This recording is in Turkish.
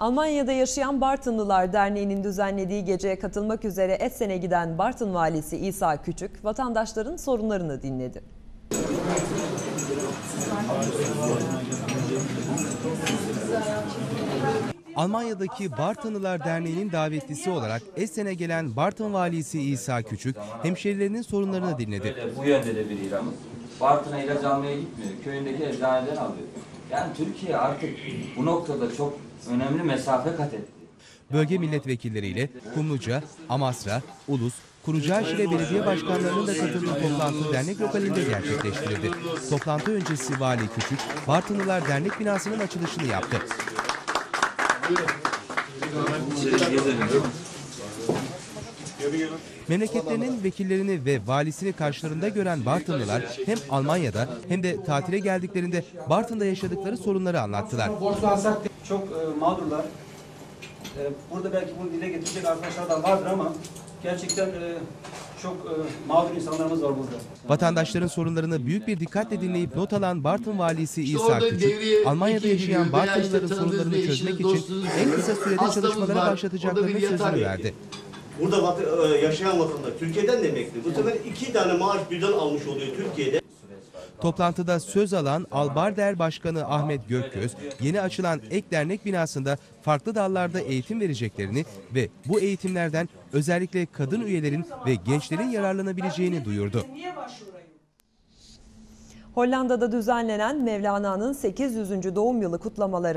Almanya'da yaşayan Bartınlılar Derneği'nin düzenlediği geceye katılmak üzere Essen'e giden Bartın Valisi İsa Küçük, vatandaşların sorunlarını dinledi. Almanya'daki Bartınlılar Derneği'nin davetlisi olarak Essen'e gelen Bartın Valisi İsa Küçük, hemşerilerinin sorunlarını dinledi. Böyle bu yönde de bir İran'ın. Bartın'a ilaç almaya gitmiyor. Köyündeki eczaneden alıyor. Yani Türkiye artık bu noktada çok önemli mesafe kat etti. Bölge milletvekilleriyle Kumluca, Amasra, Ulus, Kurucaşile Belediye Başkanlarının da katıldığı toplantı dernek lokalinde gerçekleştirildi. Toplantı öncesi Vali Küçük, Bartınlılar Dernek binasının açılışını yaptı. Memleketlerinin vekillerini ve valisini karşılarında gören Bartınlılar hem Almanya'da hem de tatile geldiklerinde Bartın'da yaşadıkları sorunları anlattılar. borçlansak çok e, mağdurlar. E, burada belki bunu dile getirecek arkadaşlar da vardır ama gerçekten e, çok e, mağdur insanlarımız var burada. Vatandaşların sorunlarını büyük bir dikkatle dinleyip not alan Bartın valisi İsa orada Küçük, Almanya'da yaşayan işte tanıdığınız sorunlarını çözmek için en kısa sürede çalışmalara var. Başlatacaklarını sözünü verdi. Burada vat- e, yaşayan vatandaş Türkiye'den de emekli. Bu sefer iki tane maaş birden almış oluyor Türkiye'de. Toplantıda söz alan Albarder Başkanı Ahmet Gökgöz, yeni açılan ek dernek binasında farklı dallarda eğitim vereceklerini ve bu eğitimlerden özellikle kadın üyelerin ve gençlerin yararlanabileceğini duyurdu. Hollanda'da düzenlenen Mevlana'nın 800. doğum yılı kutlamaları